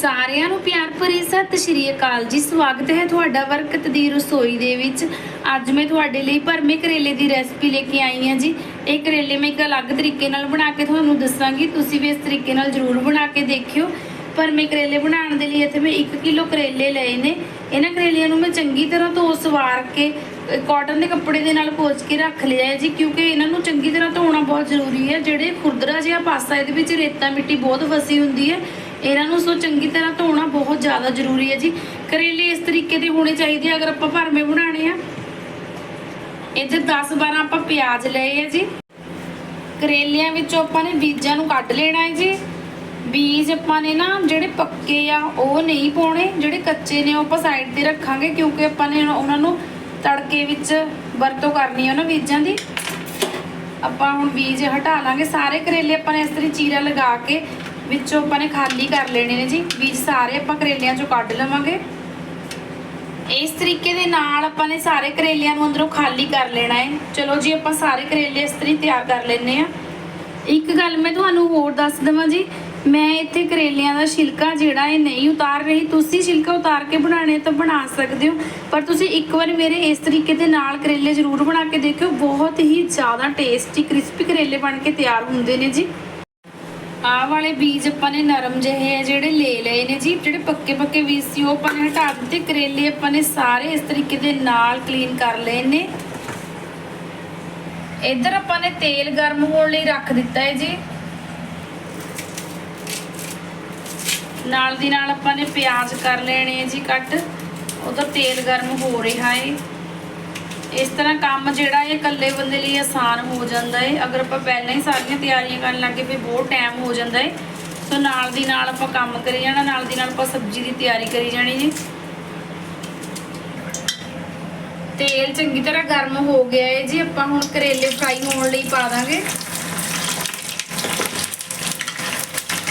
ਸਾਰਿਆਂ ਨੂੰ ਪਿਆਰ ਭਰੀ ਸਤਿ ਸ਼੍ਰੀ ਅਕਾਲ ਜੀ। ਸਵਾਗਤ ਹੈ ਤੁਹਾਡਾ ਵਰਕਤ ਦੀ ਰਸੋਈ ਦੇ ਵਿੱਚ। ਅੱਜ ਮੈਂ ਤੁਹਾਡੇ ਲਈ ਭਰਮੇ ਕਰੇਲੇ ਦੀ ਰੈਸਪੀ ਲੈ ਕੇ ਆਈ ਹਾਂ ਜੀ। ਇਹ ਕਰੇਲੇ ਮੈਂ ਇੱਕ ਅਲੱਗ ਤਰੀਕੇ ਨਾਲ ਬਣਾ ਕੇ ਤੁਹਾਨੂੰ ਦੱਸਾਂਗੀ। ਤੁਸੀਂ ਵੀ ਇਸ ਤਰੀਕੇ ਨਾਲ ਜ਼ਰੂਰ ਬਣਾ ਕੇ ਦੇਖਿਓ। ਭਰਮੇ ਕਰੇਲੇ ਬਣਾਉਣ ਦੇ ਲਈ ਇੱਥੇ ਮੈਂ 1 ਕਿਲੋ ਕਰੇਲੇ ਲਏ ਨੇ। ਇਹਨਾਂ ਕਰੇਲਿਆਂ ਨੂੰ ਮੈਂ ਚੰਗੀ ਤਰ੍ਹਾਂ ਧੋ ਸਵਾਰ ਕੇ ਕਾਟਨ ਦੇ ਕੱਪੜੇ ਦੇ ਨਾਲ ਪੋਚ ਕੇ ਰੱਖ ਲਿਆ ਹੈ ਜੀ, ਕਿਉਂਕਿ ਇਹਨਾਂ ਨੂੰ ਚੰਗੀ ਤਰ੍ਹਾਂ ਧੋਣਾ ਬਹੁਤ ਜ਼ਰੂਰੀ ਹੈ। ਜਿਹੜੇ ਖੁਰਦਰਾ ਜਿਹਾ ਪਾਸਾ ਇਹਦੇ ਵਿੱਚ ਰੇਤਾ ਮਿੱਟੀ ਬਹੁਤ ਫਸੀ ਹੁੰਦੀ ਹੈ ਇਹਨਾਂ ਨੂੰ ਸੋ ਚੰਗੀ ਤਰ੍ਹਾਂ ਧੋਣਾ ਬਹੁਤ ਜ਼ਿਆਦਾ ਜ਼ਰੂਰੀ ਹੈ ਜੀ। ਕਰੇਲੇ ਇਸ ਤਰੀਕੇ ਦੇ ਹੋਣੇ ਚਾਹੀਦੇ ਅਗਰ ਆਪਾਂ ਭਰਵੇਂ ਬਣਾਉਣੇ ਆ। ਇੱਥੇ 10 12 ਆਪਾਂ ਪਿਆਜ਼ ਲਏ ਆ ਜੀ। ਕਰੇਲਿਆਂ ਵਿੱਚੋਂ ਆਪਾਂ ਨੇ ਬੀਜਾਂ ਨੂੰ ਕੱਢ ਲੈਣਾ ਹੈ ਜੀ। ਬੀਜ ਆਪਾਂ ਨੇ ਨਾ ਜਿਹੜੇ ਪੱਕੇ ਆ, ਉਹ ਨਹੀਂ ਪਾਉਣੇ। ਜਿਹੜੇ ਕੱਚੇ ਨੇ ਉਹ ਆਪਾਂ ਸਾਈਡ ਤੇ ਰੱਖਾਂਗੇ, ਕਿਉਂਕਿ ਆਪਾਂ ਨੇ ਉਹਨਾਂ ਨੂੰ ਤੜਕੇ ਵਿੱਚ ਵਰਤੋਂ ਕਰਨੀ ਹੈ ਉਹਨਾਂ ਬੀਜਾਂ ਦੀ। ਆਪਾਂ ਹੁਣ ਬੀਜ ਹਟਾ ਲਾਂਗੇ। ਸਾਰੇ ਕਰੇਲੇ ਆਪਾਂ ਨੇ ਇਸ ਤਰ੍ਹਾਂ ਚੀਰਾ ਲਗਾ ਕੇ ਵਿੱਚੋਂ ਆਪਾਂ ਨੇ ਖਾਲੀ ਕਰ ਲੈਣੇ ਨੇ ਜੀ, ਬੀਜ ਸਾਰੇ ਆਪਾਂ ਕਰੇਲਿਆਂ ਚੋਂ ਕੱਢ ਲਵਾਂਗੇ। ਇਸ ਤਰੀਕੇ ਦੇ ਨਾਲ ਆਪਾਂ ਨੇ ਸਾਰੇ ਕਰੇਲਿਆਂ ਨੂੰ ਅੰਦਰੋਂ ਖਾਲੀ ਕਰ ਲੈਣਾ ਹੈ। ਚਲੋ ਜੀ, ਆਪਾਂ ਸਾਰੇ ਕਰੇਲੇ ਇਸ ਤਰੀ ਤਿਆਰ ਕਰ ਲੈਨੇ ਆ ਇੱਕ ਗੱਲ ਮੈਂ ਤੁਹਾਨੂੰ ਹੋਰ ਦੱਸ ਦਵਾਂ ਜੀ, ਮੈਂ ਇੱਥੇ ਕਰੇਲਿਆਂ ਦਾ ਛਿਲਕਾ ਜਿਹੜਾ ਇਹ ਨਹੀਂ ਉਤਾਰ ਰਹੀ। ਤੁਸੀਂ ਛਿਲਕਾ ਉਤਾਰ ਕੇ ਬਣਾਣੇ ਤਾਂ ਬਣਾ ਸਕਦੇ ਹੋ, ਪਰ ਤੁਸੀਂ ਇੱਕ ਵਾਰ ਮੇਰੇ ਇਸ ਤਰੀਕੇ ਦੇ ਨਾਲ ਕਰੇਲੇ ਜ਼ਰੂਰ ਬਣਾ ਕੇ ਦੇਖਿਓ। ਬਹੁਤ ਹੀ ਜ਼ਿਆਦਾ ਟੇਸਟੀ ਕ੍ਰਿਸਪੀ ਕਰੇਲੇ ਬਣ ਕੇ ਤਿਆਰ ਹੁੰਦੇ ਨੇ ਜੀ। ਆਹ ਵਾਲੇ ਬੀਜ ਆਪਾਂ ਨੇ ਨਰਮ ਜਿਹੇ ਆ, ਜਿਹੜੇ ਲੈ ਲਏ ਨੇ ਜੀ, ਜਿਹੜੇ ਪੱਕੇ ਪੱਕੇ ਬੀਜ ਸੀ, ਉਹ ਆਪਾਂ ਨੇ ਹਟਾ ਦਿੱਤੇ, ਕਰੇਲੇ ਆਪਾਂ ਨੇ ਸਾਰੇ ਇਸ ਤਰੀਕੇ ਦੇ ਨਾਲ ਕਲੀਨ ਕਰ ਲਏ ਨੇ। ਇੱਧਰ ਆਪਾਂ ਨੇ ਤੇਲ ਗਰਮ ਹੋਣ ਲਈ ਰੱਖ ਦਿੱਤਾ ਹੈ ਜੀ। ਨਾਲ ਦੀ ਨਾਲ ਆਪਾਂ ਨੇ ਪਿਆਜ਼ ਕਰ ਲੈਣੇ ਆ ਜੀ ਕੱਟ ਉਧਰ ਤੇਲ ਗਰਮ ਹੋ ਰਿਹਾ ਹੈ। ਇਸ ਤਰ੍ਹਾਂ ਕੰਮ ਜਿਹੜਾ ਇਹ ਇਕੱਲੇ ਬੰਦੇ ਲਈ ਆਸਾਨ ਹੋ ਜਾਂਦਾ ਹੈ ਅਗਰ ਆਪਾਂ ਪਹਿਲਾਂ ਹੀ ਸਾਰੀਆਂ ਤਿਆਰੀਆਂ ਕਰਨ ਲੱਗੇ ਫਿਰ ਬਹੁਤ ਟਾਈਮ ਹੋ ਜਾਂਦਾ ਹੈ ਸੋ ਨਾਲ ਦੀ ਨਾਲ ਆਪਾਂ ਕੰਮ ਕਰੀ ਜਾਣਾ, ਨਾਲ ਦੀ ਨਾਲ ਆਪਾਂ ਸਬਜ਼ੀ ਦੀ ਤਿਆਰੀ ਕਰੀ ਜਾਣੀ ਜੀ। ਤੇਲ ਚੰਗੀ ਤਰ੍ਹਾਂ ਗਰਮ ਹੋ ਗਿਆ ਹੈ ਜੀ, ਆਪਾਂ ਹੁਣ ਕਰੇਲੇ ਫਰਾਈ ਹੋਣ ਲਈ ਪਾ ਦਾਂਗੇ।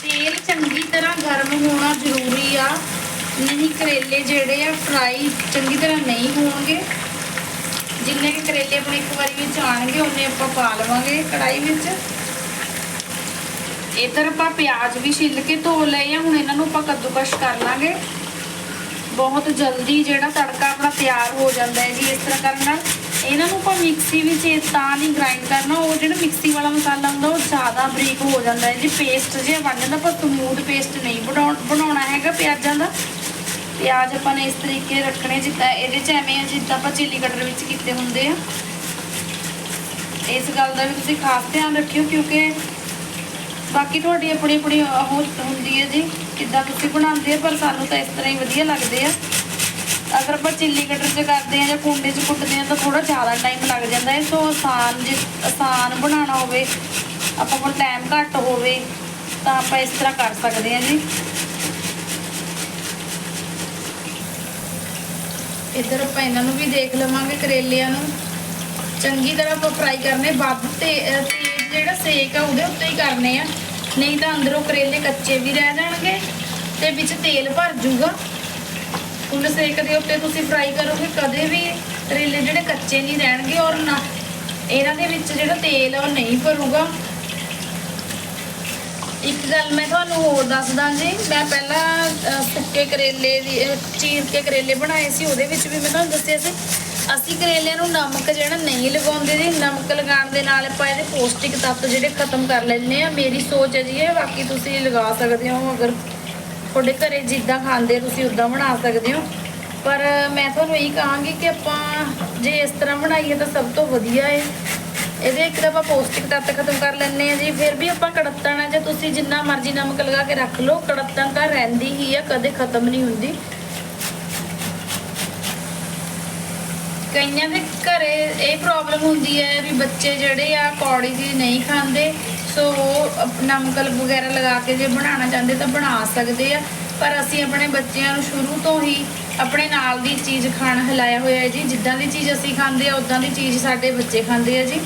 ਤੇਲ ਚੰਗੀ ਤਰ੍ਹਾਂ ਗਰਮ ਹੋਣਾ ਜ਼ਰੂਰੀ ਆ। ਨਹੀਂ ਕਰੇਲੇ ਜਿਹੜੇ ਆ ਫਰਾਈ ਚੰਗੀ ਤਰ੍ਹਾਂ ਨਹੀਂ ਹੋਣਗੇ। ਜਿੰਨੇ ਕਿ ਕਰੇਲੇ ਆਪਣੇ ਇੱਕ ਵਾਰੀ ਵਿੱਚ ਆਣਗੇ ਉਹਨੇ ਆਪਾਂ ਪਾ ਲਵਾਂਗੇ ਕੜਾਈ ਵਿੱਚ। ਇਧਰ ਆਪਾਂ ਪਿਆਜ਼ ਵੀ ਛਿੱਲ ਕੇ ਧੋ ਲਏ ਆ, ਹੁਣ ਇਹਨਾਂ ਨੂੰ ਆਪਾਂ ਕੱਦੂਕਸ਼ ਕਰ ਲਾਂਗੇ। ਬਹੁਤ ਜਲਦੀ ਜਿਹੜਾ ਤੜਕਾ ਆਪਣਾ ਤਿਆਰ ਹੋ ਜਾਂਦਾ ਹੈ ਜੀ ਇਸ ਤਰ੍ਹਾਂ ਕਰਨ ਨਾਲ। ਇਹਨਾਂ ਨੂੰ ਆਪਾਂ ਮਿਕਸੀ ਵਿੱਚ ਤਾਂ ਨਹੀਂ ਗ੍ਰਾਈਂਡ ਕਰਨਾ, ਉਹ ਜਿਹੜਾ ਮਿਕਸੀ ਵਾਲਾ ਮਸਾਲਾ ਹੁੰਦਾ, ਉਹ ਜ਼ਿਆਦਾ ਬਰੀਕ ਹੋ ਜਾਂਦਾ ਹੈ ਜੀ। ਪੇਸਟ ਜਿਹਾ ਬਣ ਜਾਂਦਾ ਪਰ ਸਮੂਥ ਪੇਸਟ ਨਹੀਂ ਬਣਾਉਣਾ ਹੈਗਾ ਪਿਆਜ਼ਾਂ ਦਾ। ਪਿਆਜ਼ ਆਪਾਂ ਨੇ ਇਸ ਤਰੀਕੇ ਰੱਖਣੇ, ਜਿੱਦਾਂ ਇਹਦੇ ਚ ਐਵੇਂ ਆ, ਜਿੱਦਾਂ ਆਪਾਂ ਚਿੱਲੀ ਕਟਰ ਵਿੱਚ ਕੀਤੇ ਹੁੰਦੇ ਆ। ਇਸ ਗੱਲ ਦਾ ਵੀ ਤੁਸੀਂ ਖਾਸ ਧਿਆਨ ਰੱਖਿਓ, ਕਿਉਂਕਿ ਬਾਕੀ ਤੁਹਾਡੀ ਆਪਣੀ ਆਪਣੀ ਉਹ ਹੁੰਦੀ ਹੈ ਜੀ, ਕਿੱਦਾਂ ਤੁਸੀਂ ਬਣਾਉਂਦੇ ਆ, ਪਰ ਸਾਨੂੰ ਤਾਂ ਇਸ ਤਰ੍ਹਾਂ ਹੀ ਵਧੀਆ ਲੱਗਦੇ ਆ। ਅਗਰ ਆਪਾਂ ਚਿੱਲੀ ਕਟਰ 'ਚ ਕਰਦੇ ਆ ਜਾਂ ਕੁੰਡੇ 'ਚ ਕੁੱਟਦੇ ਆ, ਤਾਂ ਥੋੜਾ ਜ਼ਿਆਦਾ ਟਾਈਮ ਲੱਗ ਜਾਂਦਾ ਹੈ। ਸੋ ਆਸਾਨ ਜੇ, ਆਸਾਨ ਬਣਾਉਣਾ ਹੋਵੇ, ਆਪਾਂ ਕੋਲ ਟਾਈਮ ਘੱਟ ਹੋਵੇ, ਤਾਂ ਆਪਾਂ ਇਸ ਤਰ੍ਹਾਂ ਕਰ ਸਕਦੇ ਆ ਜੀ। ਇੱਧਰ ਆਪਾਂ ਇਹਨਾਂ ਨੂੰ ਵੀ ਦੇਖ ਲਵਾਂਗੇ ਕਰੇਲਿਆਂ ਨੂੰ। ਚੰਗੀ ਤਰ੍ਹਾਂ ਆਪਾਂ ਫਰਾਈ ਕਰਨੇ ਵੱਧ ਤੇ ਤੇਜ਼ ਜਿਹੜਾ ਸੇਕ ਆ, ਉਹਦੇ ਉੱਤੇ ਹੀ ਕਰਨੇ ਆ। ਨਹੀਂ ਤਾਂ ਅੰਦਰੋਂ ਕਰੇਲੇ ਕੱਚੇ ਵੀ ਰਹਿ ਜਾਣਗੇ ਤੇ ਵਿੱਚ ਤੇਲ ਭਰ ਜਾਊਗਾ ਫੁੱਲ ਸੇਕ ਦੇ ਉੱਤੇ ਤੁਸੀਂ ਫਰਾਈ ਕਰੋਗੇ, ਕਦੇ ਵੀ ਕਰੇਲੇ ਜਿਹੜੇ ਕੱਚੇ ਨਹੀਂ ਰਹਿਣਗੇ ਔਰ ਨਾ, ਇਹਨਾਂ ਦੇ ਵਿੱਚ ਜਿਹੜਾ ਤੇਲ ਆ, ਉਹ ਨਹੀਂ ਭਰੂਗਾ। ਇੱਕ ਗੱਲ ਮੈਂ ਤੁਹਾਨੂੰ ਹੋਰ ਦੱਸਦਾ ਜੀ, ਮੈਂ ਪਹਿਲਾਂ ਸੁੱਕੇ ਕਰੇਲੇ ਦੀ ਚੀਰ ਕੇ ਕਰੇਲੇ ਬਣਾਏ ਸੀ, ਉਹਦੇ ਵਿੱਚ ਵੀ ਮੈਂ ਤੁਹਾਨੂੰ ਦੱਸਿਆ ਸੀ। ਅਸੀਂ ਕਰੇਲਿਆਂ ਨੂੰ ਨਮਕ ਜਿਹੜਾ ਨਹੀਂ ਲਗਾਉਂਦੇ ਜੀ, ਨਮਕ ਲਗਾਉਣ ਦੇ ਨਾਲ ਆਪਾਂ ਇਹਦੇ ਪੌਸ਼ਟਿਕ ਤੱਤ ਜਿਹੜੇ ਖਤਮ ਕਰ ਲੈਂਦੇ ਆ ਮੇਰੀ ਸੋਚ ਹੈ ਜੀ ਇਹ, ਬਾਕੀ ਤੁਸੀਂ ਲਗਾ ਸਕਦੇ ਹੋ, ਅਗਰ ਤੁਹਾਡੇ ਘਰੇ ਜਿੱਦਾਂ ਖਾਂਦੇ ਤੁਸੀਂ ਉਦਾਂ ਬਣਾ ਸਕਦੇ ਹੋ। ਪਰ ਮੈਂ ਤੁਹਾਨੂੰ ਇਹ ਕਹਾਂਗੀ ਕਿ ਆਪਾਂ ਜੇ ਇਸ ਤਰ੍ਹਾਂ ਬਣਾਈਏ ਤਾਂ ਸਭ ਤੋਂ ਵਧੀਆ ਹੈ। ਇਹਦੇ ਇੱਕ ਤਾਂ ਆਪਾਂ ਪੌਸ਼ਟਿਕ ਤੱਤ ਖਤਮ ਕਰ ਲੈਂਦੇ ਆ ਜੀ, ਫਿਰ ਵੀ ਆਪਾਂ ਕੜੱਤਣ ਆ, ਜੇ ਤੁਸੀਂ ਜਿੰਨਾ ਮਰਜ਼ੀ ਨਮਕ ਲਗਾ ਕੇ ਰੱਖ ਲਓ, ਕੜੱਤਣ ਤਾਂ ਰਹਿੰਦੀ ਹੀ ਆ, ਕਦੇ ਖਤਮ ਨਹੀਂ ਹੁੰਦੀ। ਕਈਆਂ ਦੇ ਘਰੇ ਇਹ ਪ੍ਰੋਬਲਮ ਹੁੰਦੀ ਹੈ ਵੀ ਬੱਚੇ ਜਿਹੜੇ ਆ, ਕੌੜੀ ਜੀ ਨਹੀਂ ਖਾਂਦੇ, ਸੋ ਉਹ ਨਮਕ ਵਗੈਰਾ ਲਗਾ ਕੇ ਜੇ ਬਣਾਉਣਾ ਚਾਹੁੰਦੇ ਤਾਂ ਬਣਾ ਸਕਦੇ ਆ। ਪਰ ਅਸੀਂ ਆਪਣੇ ਬੱਚਿਆਂ ਨੂੰ ਸ਼ੁਰੂ ਤੋਂ ਹੀ ਆਪਣੇ ਨਾਲ ਦੀ ਚੀਜ਼ ਖਾਣ ਹਿਲਾਇਆ ਹੋਇਆ ਹੈ ਜੀ। ਜਿੱਦਾਂ ਦੀ ਚੀਜ਼ ਅਸੀਂ ਖਾਂਦੇ ਆ ਉਦਾਂ ਦੀ ਚੀਜ਼ ਸਾਡੇ ਬੱਚੇ ਖਾਂਦੇ ਆ ਜੀ।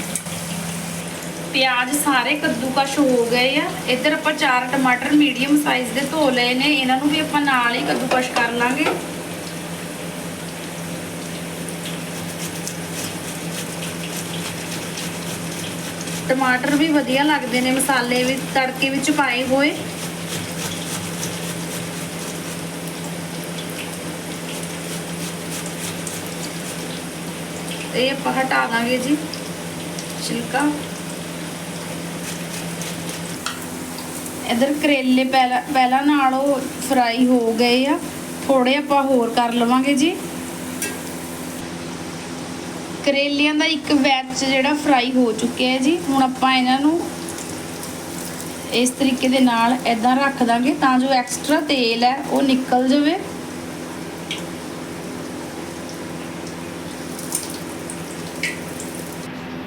ਪਿਆਜ਼ ਸਾਰੇ ਕੱਦੂਕਸ਼ ਹੋ ਗਏ ਆ। ਇੱਧਰ ਆਪਾਂ ਚਾਰ ਟਮਾਟਰ ਮੀਡੀਅਮ ਸਾਈਜ਼ ਦੇ ਧੋ ਲਏ ਨੇ। ਇਹਨਾਂ ਨੂੰ ਵੀ ਆਪਾਂ ਨਾਲ ਹੀ ਕੱਦੂਕਸ਼ ਕਰ ਲਾਂਗੇ। ਟਮਾਟਰ ਵੀ ਵਧੀਆ ਲੱਗਦੇ ਨੇ ਮਸਾਲੇ ਵਿੱਚ, ਤੜਕੇ ਵਿੱਚ ਪਾਏ ਹੋਏ। ਇਹ ਆਪਾਂ ਹਟਾ ਦਾਂਗੇ ਜੀ। ਛਿਲਕਾ। ਇਧਰ ਕਰੇਲੇ ਪਹਿਲਾਂ ਪਹਿਲਾਂ ਨਾਲੋਂ ਫਰਾਈ ਹੋ ਗਏ ਆ। ਥੋੜੇ ਆਪਾਂ ਹੋਰ ਕਰ ਲਵਾਂਗੇ ਜੀ। ਕਰੇਲਿਆਂ ਦਾ ਇੱਕ ਬੈਚ ਜਿਹੜਾ ਫਰਾਈ ਹੋ ਚੁੱਕਿਆ ਹੈ ਜੀ। ਹੁਣ ਆਪਾਂ ਇਹਨਾਂ ਨੂੰ ਇਸ ਤਰੀਕੇ ਦੇ ਨਾਲ ਇਦਾਂ ਰੱਖ ਦਾਂਗੇ ਤਾਂ ਜੋ ਐਕਸਟਰਾ ਤੇਲ ਹੈ, ਉਹ ਨਿਕਲ ਜਾਵੇ।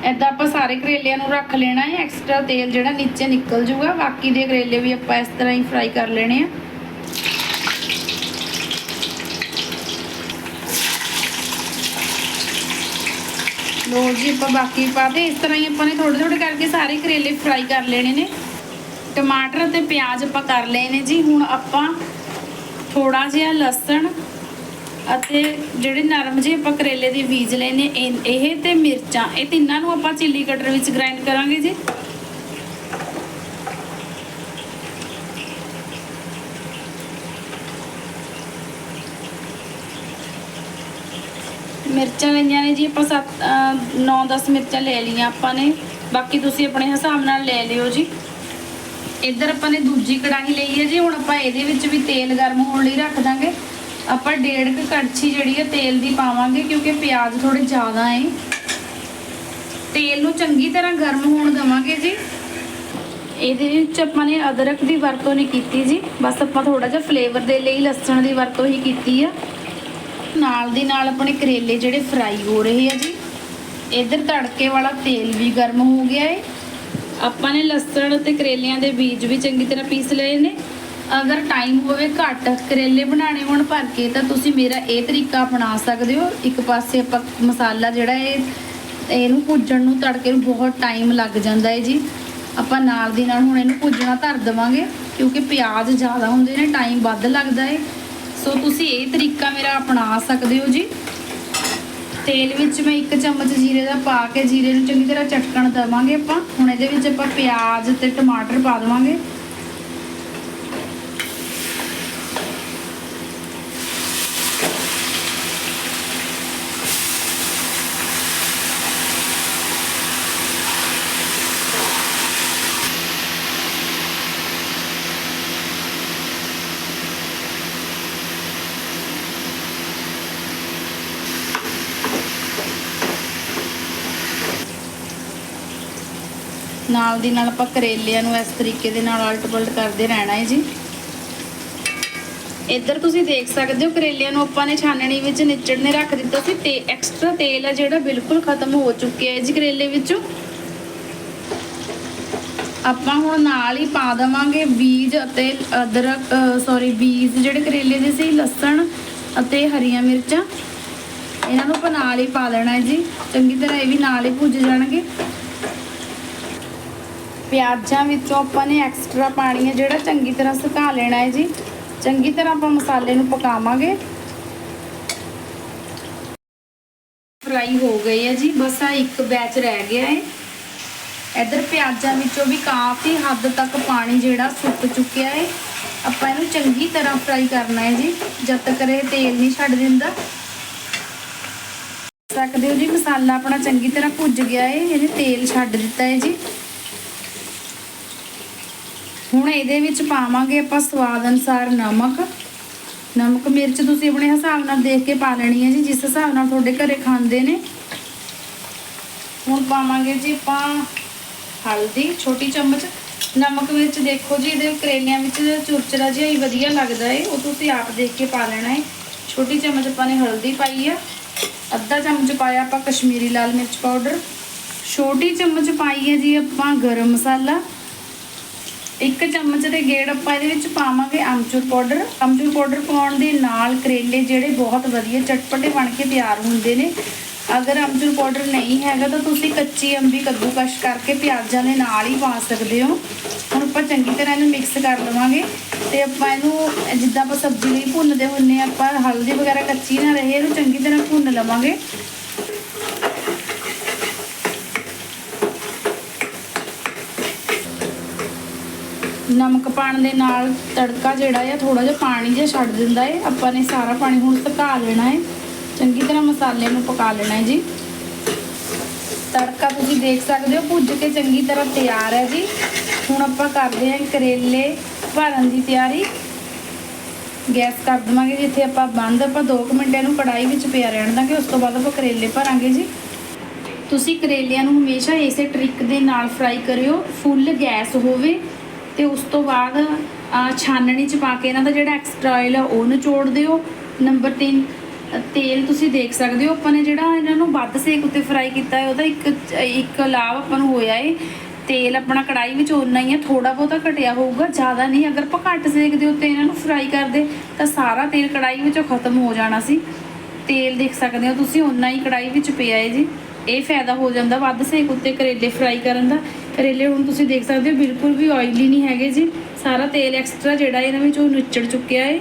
ਇਦਾਂ ਆਪਾਂ ਸਾਰੇ ਕਰੇਲਿਆਂ ਨੂੰ ਰੱਖ ਲੈਣਾ ਹੈ ਐਕਸਟਰਾ ਤੇਲ ਜਿਹੜਾ ਨੀਚੇ ਨਿਕਲ ਜੂਗਾ ਬਾਕੀ ਦੇ ਕਰੇਲੇ ਵੀ ਆਪਾਂ ਇਸ ਤਰ੍ਹਾਂ ਹੀ ਫਰਾਈ ਕਰ ਲੈਣੇ ਆ। ਲੋ ਜੀ, ਆਪਾਂ ਬਾਕੀ ਪਾਤੇ ਇਸ ਤਰ੍ਹਾਂ ਹੀ ਆਪਾਂ ਨੇ ਥੋੜੇ ਥੋੜੇ ਕਰਕੇ ਸਾਰੇ ਕਰੇਲੇ ਫਰਾਈ ਕਰ ਲੈਣੇ ਨੇ। ਟਮਾਟਰ ਤੇ ਪਿਆਜ਼ ਆਪਾਂ ਕਰ ਲਏ ਨੇ ਜੀ। ਹੁਣ ਆਪਾਂ ਥੋੜਾ ਜਿਹਾ ਲਸਣ ਅਤੇ ਜਿਹੜੇ ਨਰਮ ਜਿਹੇ ਆਪਾਂ ਕਰੇਲੇ ਦੇ ਬੀਜ ਲਏ ਨੇ ਇਹ ਇਹ ਤੇ ਮਿਰਚਾਂ, ਇਹ ਤਿੰਨਾਂ ਨੂੰ ਆਪਾਂ ਚਿੱਲੀ ਕਟਰ ਵਿੱਚ ਗ੍ਰਾਈਂਡ ਕਰਾਂਗੇ ਜੀ। ਮਿਰਚਾਂ ਲਈਆਂ ਨੇ ਜੀ, ਆਪਾਂ 7 9-10 ਮਿਰਚਾਂ ਲੈ ਲਈਆਂ ਆਪਾਂ ਨੇ। ਬਾਕੀ ਤੁਸੀਂ ਆਪਣੇ ਹਿਸਾਬ ਨਾਲ ਲੈ ਲਿਓ ਜੀ। ਇੱਧਰ ਆਪਾਂ ਨੇ ਦੂਜੀ ਕੜਾਹੀ ਲਈ ਹੈ ਜੀ, ਹੁਣ ਆਪਾਂ ਇਹਦੇ ਵਿੱਚ ਵੀ ਤੇਲ ਗਰਮ ਹੋਣ ਲਈ ਰੱਖ ਦਾਂਗੇ। ਆਪਾਂ ਡੇਢ ਕੁ ਕੜਛੀ ਜਿਹੜੀ ਹੈ ਤੇਲ ਦੀ ਪਾਵਾਂਗੇ ਕਿਉਂਕਿ ਪਿਆਜ਼ ਥੋੜੇ ਜ਼ਿਆਦਾ ਹੈ ਤੇਲ ਨੂੰ ਚੰਗੀ ਤਰ੍ਹਾਂ ਗਰਮ ਹੋਣ ਦਵਾਂਗੇ ਜੀ। ਇਹਦੇ ਵਿੱਚ ਆਪਾਂ ਨੇ ਅਦਰਕ ਦੀ ਵਰਤੋਂ ਨਹੀਂ ਕੀਤੀ ਜੀ। ਬਸ ਆਪਾਂ ਥੋੜਾ ਜਿਹਾ ਫਲੇਵਰ ਦੇ ਲਈ ਲਸਣ ਦੀ ਵਰਤੋਂ ਹੀ ਕੀਤੀ ਆ। ਨਾਲ ਦੀ ਨਾਲ ਆਪਣੇ ਕਰੇਲੇ ਜਿਹੜੇ ਫਰਾਈ ਹੋ ਰਹੇ ਆ ਜੀ। ਇੱਧਰ ਤੜਕੇ ਵਾਲਾ ਤੇਲ ਵੀ ਗਰਮ ਹੋ ਗਿਆ ਏ। ਆਪਾਂ ਨੇ ਲਸਣ ਤੇ ਕਰੇਲਿਆਂ ਦੇ ਬੀਜ ਵੀ ਚੰਗੀ ਤਰ੍ਹਾਂ ਪੀਸ ਲਏ ਨੇ। ਅਗਰ ਟਾਈਮ ਹੋਵੇ ਘੱਟ ਕਰੇਲੇ ਬਣਾਣੇ ਹੋਣ ਭਰ ਕੇ, ਤਾਂ ਤੁਸੀਂ ਮੇਰਾ ਇਹ ਤਰੀਕਾ ਅਪਣਾ ਸਕਦੇ ਹੋ। ਇੱਕ ਪਾਸੇ ਆਪਾਂ ਮਸਾਲਾ ਜਿਹੜਾ ਇਹ, ਇਹਨੂੰ ਭੁੱਜਣ ਨੂੰ, ਤੜਕੇ ਨੂੰ ਬਹੁਤ ਟਾਈਮ ਲੱਗ ਜਾਂਦਾ ਹੈ ਜੀ। ਆਪਾਂ ਨਾਲ ਦੀ ਨਾਲ ਹੁਣ ਇਹਨੂੰ ਭੁੱਜਣਾ ਧਰ ਦੇਵਾਂਗੇ, ਕਿਉਂਕਿ ਪਿਆਜ਼ ਜ਼ਿਆਦਾ ਹੁੰਦੇ ਨੇ ਟਾਈਮ ਵੱਧ ਲੱਗਦਾ ਹੈ। ਸੋ ਤੁਸੀਂ ਇਹ ਤਰੀਕਾ ਮੇਰਾ ਅਪਣਾ ਸਕਦੇ ਹੋ ਜੀ। ਤੇਲ ਵਿੱਚ ਮੈਂ ਇੱਕ ਚਮਚ ਜੀਰੇ ਦਾ ਪਾ ਕੇ, ਜੀਰੇ ਨੂੰ ਚੰਗੀ ਤਰ੍ਹਾਂ ਚਟਕਣ ਦੇਵਾਂਗੇ ਆਪਾਂ। ਹੁਣ ਇਹਦੇ ਵਿੱਚ ਆਪਾਂ ਪਿਆਜ਼ ਤੇ ਟਮਾਟਰ ਪਾ ਦੇਵਾਂਗੇ। ਨਾਲ ਦੀ ਨਾਲ ਆਪਾਂ ਕਰੇਲਿਆਂ ਨੂੰ ਇਸ ਤਰੀਕੇ ਦੇ ਨਾਲ ਉਲਟ ਪੁਲਟ ਕਰਦੇ ਰਹਿਣਾ ਹੈ ਜੀ। ਇੱਧਰ ਤੁਸੀਂ ਦੇਖ ਸਕਦੇ ਹੋ ਕਰੇਲਿਆਂ ਨੂੰ ਆਪਾਂ ਨੇ ਛਾਨਣੀ ਵਿੱਚ ਨਿਚੜਨੇ ਰੱਖ ਦਿੱਤਾ ਸੀ ਤੇ ਐਕਸਟਰਾ ਤੇਲ ਹੈ ਜਿਹੜਾ ਬਿਲਕੁਲ ਖਤਮ ਹੋ ਚੁੱਕਿਆ ਹੈ ਜੀ ਕਰੇਲੇ ਵਿੱਚੋਂ। ਆਪਾਂ ਹੁਣ ਨਾਲ ਹੀ ਪਾ ਦੇਵਾਂਗੇ ਬੀਜ ਅਤੇ ਅਦਰਕ ਸੌਰੀ ਬੀਜ ਜਿਹੜੇ ਕਰੇਲੇ ਦੇ ਸੀ, ਲਸਣ ਅਤੇ ਹਰੀਆਂ ਮਿਰਚਾਂ। ਇਹਨਾਂ ਨੂੰ ਆਪਾਂ ਨਾਲ ਹੀ ਪਾ ਦੇਣਾ ਹੈ ਜੀ। ਚੰਗੀ ਤਰ੍ਹਾਂ ਇਹ ਵੀ ਨਾਲ ਹੀ ਭੁੱਜ ਜਾਣਗੇ। ਪਿਆਜ਼ਾਂ ਵਿੱਚੋਂ ਆਪਾਂ ਨੇ ਐਕਸਟਰਾ ਪਾਣੀ ਹੈ ਜਿਹੜਾ ਚੰਗੀ ਤਰ੍ਹਾਂ ਸੁਕਾ ਲੈਣਾ ਹੈ ਜੀ। ਚੰਗੀ ਤਰ੍ਹਾਂ ਆਪਾਂ ਮਸਾਲੇ ਨੂੰ ਪਕਾਵਾਂਗੇ। ਫਰਾਈ ਹੋ ਗਏ ਹੈ ਜੀ, ਬਸ ਆ ਇੱਕ ਬੈਚ ਰਹਿ ਗਿਆ ਹੈ। ਇਧਰ ਪਿਆਜ਼ਾਂ ਵਿੱਚੋਂ ਵੀ ਕਾਫੀ ਹੱਦ ਤੱਕ ਪਾਣੀ ਜਿਹੜਾ ਸੁੱਕ ਚੁੱਕਿਆ ਹੈ। ਆਪਾਂ ਇਹਨੂੰ ਚੰਗੀ ਤਰ੍ਹਾਂ ਫਰਾਈ ਕਰਨਾ ਹੈ ਜੀ, ਜਦ ਤੱਕ ਇਹ ਤੇਲ ਨਹੀਂ ਛੱਡ ਦਿੰਦਾ। ਸਕਦੇ ਹੋ ਜੀ, ਮਸਾਲਾ ਆਪਣਾ ਚੰਗੀ ਤਰ੍ਹਾਂ ਭੁੱਜ ਗਿਆ ਹੈ, ਇਹਨੇ ਤੇਲ ਛੱਡ ਦਿੱਤਾ ਹੈ ਜੀ। ਹੁਣ ਇਹਦੇ ਵਿੱਚ ਪਾਵਾਂਗੇ ਆਪਾਂ ਸਵਾਦ ਅਨੁਸਾਰ ਨਮਕ। ਨਮਕ ਮਿਰਚ ਤੁਸੀਂ ਆਪਣੇ ਹਿਸਾਬ ਨਾਲ ਦੇਖ ਕੇ ਪਾ ਲੈਣੀ ਹੈ ਜੀ, ਜਿਸ ਹਿਸਾਬ ਨਾਲ ਤੁਹਾਡੇ ਘਰੇ ਖਾਂਦੇ ਨੇ। ਹੁਣ ਪਾਵਾਂਗੇ ਜੀ ਆਪਾਂ ਹਲਦੀ, ਛੋਟੀ ਚਮਚ। ਨਮਕ ਵਿੱਚ ਦੇਖੋ ਜੀ, ਇਹਦੇ ਕਰੇਲਿਆਂ ਵਿੱਚ ਚੁਰਚਰਾ ਜਿਹਾ ਹੀ ਵਧੀਆ ਲੱਗਦਾ ਹੈ ਉਹ ਤੁਸੀਂ ਆਪ ਦੇਖ ਕੇ ਪਾ ਲੈਣਾ ਹੈ ਛੋਟੀ ਚਮਚ ਆਪਾਂ ਨੇ ਹਲਦੀ ਪਾਈ ਆ। ਅੱਧਾ ਚਮਚ ਪਾਇਆ ਆਪਾਂ ਕਸ਼ਮੀਰੀ ਲਾਲ ਮਿਰਚ ਪਾਊਡਰ। ਛੋਟੀ ਚਮਚ ਪਾਈ ਹੈ ਜੀ ਆਪਾਂ ਗਰਮ ਮਸਾਲਾ। ਇੱਕ ਚਮਚ ਦੇ ਗੇੜ ਆਪਾਂ ਇਹਦੇ ਵਿੱਚ ਪਾਵਾਂਗੇ ਅਮਚੂਰ ਪਾਊਡਰ। ਅਮਚੂਰ ਪਾਊਡਰ ਪਾਉਣ ਦੇ ਨਾਲ ਕਰੇਲੇ ਜਿਹੜੇ ਬਹੁਤ ਵਧੀਆ ਚਟਪਟੇ ਬਣ ਕੇ ਤਿਆਰ ਹੁੰਦੇ ਨੇ। ਅਗਰ ਅਮਚੂਰ ਪਾਊਡਰ ਨਹੀਂ ਹੈਗਾ ਤਾਂ ਤੁਸੀਂ ਕੱਚੀ ਅੰਬੀ ਕੱਦੂਕਸ਼ ਕਰਕੇ ਪਿਆਜ਼ਾਂ ਦੇ ਨਾਲ ਹੀ ਪਾ ਸਕਦੇ ਹੋ। ਹੁਣ ਆਪਾਂ ਚੰਗੀ ਤਰ੍ਹਾਂ ਇਹਨੂੰ ਮਿਕਸ ਕਰ ਲਵਾਂਗੇ ਤੇ ਆਪਾਂ ਇਹਨੂੰ ਜਿੱਦਾਂ ਆਪਾਂ ਸਬਜ਼ੀ ਲਈ ਭੁੰਨਦੇ ਹੁੰਨੇ ਆ, ਆਪਾਂ ਹਲਦੀ ਵਗੈਰਾ ਕੱਚੀ ਨਾ ਰਹੇ, ਇਹਨੂੰ ਚੰਗੀ ਤਰ੍ਹਾਂ ਭੁੰਨ ਲਵਾਂਗੇ। ਨਮਕ ਪਾਣ ਦੇ ਨਾਲ ਤੜਕਾ ਜਿਹੜਾ ਹੈ ਥੋੜਾ ਜਿਹਾ ਪਾਣੀ ਜਿਹਾ ਛੱਡ ਦਿੰਦਾ ਹੈ ਆਪਾਂ ਨੇ ਸਾਰਾ ਪਾਣੀ ਹੁਣ ਸੁਕਾ ਲੈਣਾ ਹੈ ਚੰਗੀ ਤਰ੍ਹਾਂ ਮਸਾਲੇ ਨੂੰ ਪਕਾ ਲੈਣਾ ਹੈ ਜੀ। ਤੜਕਾ ਤੁਸੀਂ ਦੇਖ ਸਕਦੇ ਹੋ, ਭੁੱਜ ਕੇ ਚੰਗੀ ਤਰ੍ਹਾਂ ਤਿਆਰ ਹੈ ਜੀ। ਹੁਣ ਆਪਾਂ ਕਰਦੇ ਹਾਂ ਕਰੇਲੇ ਭਰਨ ਦੀ ਤਿਆਰੀ। ਗੈਸ ਕਰ ਦਵਾਂਗੇ ਜਿੱਥੇ ਆਪਾਂ ਬੰਦ, ਆਪਾਂ 2 ਮਿੰਟ ਇਹਨੂੰ ਕੜਾਈ ਵਿੱਚ ਪਿਆ ਰਹਿਣ ਦਾਂਗੇ, ਉਸ ਤੋਂ ਬਾਅਦ ਆਪਾਂ ਕਰੇਲੇ ਭਰਾਂਗੇ ਜੀ। ਤੁਸੀਂ ਕਰੇਲਿਆਂ ਨੂੰ ਹਮੇਸ਼ਾ ਇਸੇ ਟ੍ਰਿਕ ਦੇ ਨਾਲ ਫਰਾਈ ਕਰਿਓ ਫੁੱਲ ਗੈਸ ਹੋਵੇ। ਤੇ ਉਸ ਤੋਂ ਬਾਅਦ ਛਾਨਣੀ ਚ ਪਾ ਕੇ ਇਹਨਾਂ ਦਾ ਜਿਹੜਾ ਐਕਸਟਰਾ ਆਇਲ ਆ, ਉਹ ਨਿਚੋੜ ਦਿਓ। ਨੰਬਰ 3 ਤੇਲ ਤੁਸੀਂ ਦੇਖ ਸਕਦੇ ਹੋ, ਆਪਾਂ ਨੇ ਜਿਹੜਾ ਇਹਨਾਂ ਨੂੰ ਵੱਧ ਸੇਕ ਉੱਤੇ ਫਰਾਈ ਕੀਤਾ ਹੈ, ਉਹਦਾ ਇੱਕ ਇੱਕ ਲਾਭ ਆਪਾਂ ਨੂੰ ਹੋਇਆ ਏ। ਤੇਲ ਆਪਣਾ ਕੜਾਈ ਵਿੱਚ ਓਨਾ ਹੀ ਹੈ ਥੋੜਾ ਬਹੁਤਾ ਘਟਿਆ ਹੋਊਗਾ, ਜ਼ਿਆਦਾ ਨਹੀਂ। ਅਗਰ ਆਪਾਂ ਘੱਟ ਸੇਕ ਦੇ ਉੱਤੇ ਇਹਨਾਂ ਨੂੰ ਫਰਾਈ ਕਰਦੇ, ਤਾਂ ਸਾਰਾ ਤੇਲ ਕੜਾਈ ਵਿੱਚੋਂ ਖਤਮ ਹੋ ਜਾਣਾ ਸੀ। ਤੇਲ ਦੇਖ ਸਕਦੇ ਹੋ ਤੁਸੀਂ, ਓਨਾ ਹੀ ਕੜਾਈ ਵਿੱਚ ਪਿਆ ਹੈ ਜੀ। ਇਹ ਫਾਇਦਾ ਹੋ ਜਾਂਦਾ ਵੱਧ ਸੇਕ ਉੱਤੇ ਕਰੇਲੇ ਫਰਾਈ ਕਰਨ ਦਾ। ਕਰੇਲੇ ਹੁਣ ਤੁਸੀਂ ਦੇਖ ਸਕਦੇ ਹੋ, ਬਿਲਕੁਲ ਵੀ ਆਇਲੀ ਨਹੀਂ ਹੈਗੇ ਜੀ। ਸਾਰਾ ਤੇਲ ਐਕਸਟਰਾ ਜਿਹੜਾ ਇਹਨਾਂ ਵਿੱਚ ਉਹ ਨੁੱਚੜ ਚੁੱਕਿਆ ਹੈ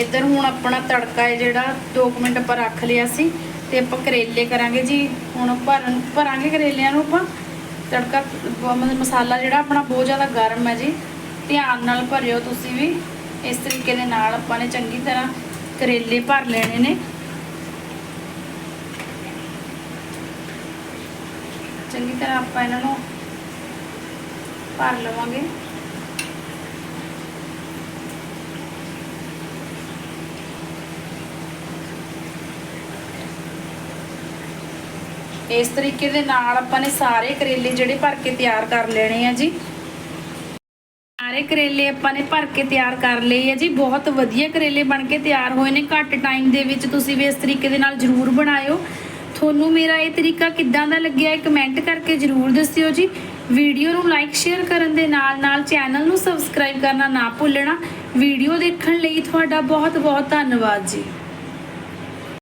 ਇੱਧਰ ਹੁਣ ਆਪਣਾ ਤੜਕਾ ਹੈ ਜਿਹੜਾ 2 ਮਿੰਟ ਆਪਾਂ ਰੱਖ ਲਿਆ ਸੀ ਤੇ ਆਪਾਂ ਕਰੇਲੇ ਕਰਾਂਗੇ ਜੀ। ਹੁਣ ਭਰਨ, ਭਰਾਂਗੇ ਕਰੇਲਿਆਂ ਨੂੰ ਆਪਾਂ। ਤੜਕਾ ਮਤਲਬ ਮਸਾਲਾ ਜਿਹੜਾ ਆਪਣਾ ਬਹੁਤ ਜ਼ਿਆਦਾ ਗਰਮ ਹੈ ਜੀ। ਧਿਆਨ ਨਾਲ ਭਰਿਓ ਤੁਸੀਂ ਵੀ। ਇਸ ਤਰੀਕੇ ਦੇ ਨਾਲ ਆਪਾਂ ਨੇ ਚੰਗੀ ਤਰ੍ਹਾਂ ਕਰੇਲੇ ਭਰ ਲੈਣੇ ਨੇ। ਚੰਗੀ ਤਰ੍ਹਾਂ ਆਪਾਂ ਇਹਨਾਂ ਨੂੰ ਭਰ ਲਵਾਂਗੇ। ਇਸ ਤਰੀਕੇ ਦੇ ਨਾਲ ਆਪਾਂ ਨੇ ਸਾਰੇ ਕਰੇਲੇ ਜਿਹੜੇ ਭਰ ਕੇ ਤਿਆਰ ਕਰ ਲੈਣੇ ਆ ਜੀ। ਸਾਰੇ ਕਰੇਲੇ ਆਪਾਂ ਨੇ ਭਰ ਕੇ ਤਿਆਰ ਕਰ ਲਏ ਆ ਜੀ। ਬਹੁਤ ਵਧੀਆ ਕਰੇਲੇ ਬਣ ਕੇ ਤਿਆਰ ਹੋਏ ਨੇ। ਘੱਟ ਟਾਈਮ ਦੇ ਵਿੱਚ ਤੁਸੀਂ ਵੀ ਇਸ ਤਰੀਕੇ ਦੇ ਨਾਲ ਜ਼ਰੂਰ ਬਣਾਇਓ। ਤੁਹਾਨੂੰ ਮੇਰਾ ਇਹ ਤਰੀਕਾ ਕਿੱਦਾਂ ਦਾ ਲੱਗਿਆ ਕਮੈਂਟ ਕਰਕੇ ਜ਼ਰੂਰ ਦੱਸਿਓ ਜੀ। ਵੀਡੀਓ ਨੂੰ ਲਾਈਕ ਸ਼ੇਅਰ ਕਰਨ ਦੇ ਨਾਲ ਨਾਲ ਚੈਨਲ ਨੂੰ ਸਬਸਕ੍ਰਾਈਬ ਕਰਨਾ ਨਾ ਭੁੱਲਣਾ। ਵੀਡੀਓ ਦੇਖਣ ਲਈ ਤੁਹਾਡਾ ਬਹੁਤ ਬਹੁਤ ਧੰਨਵਾਦ ਜੀ।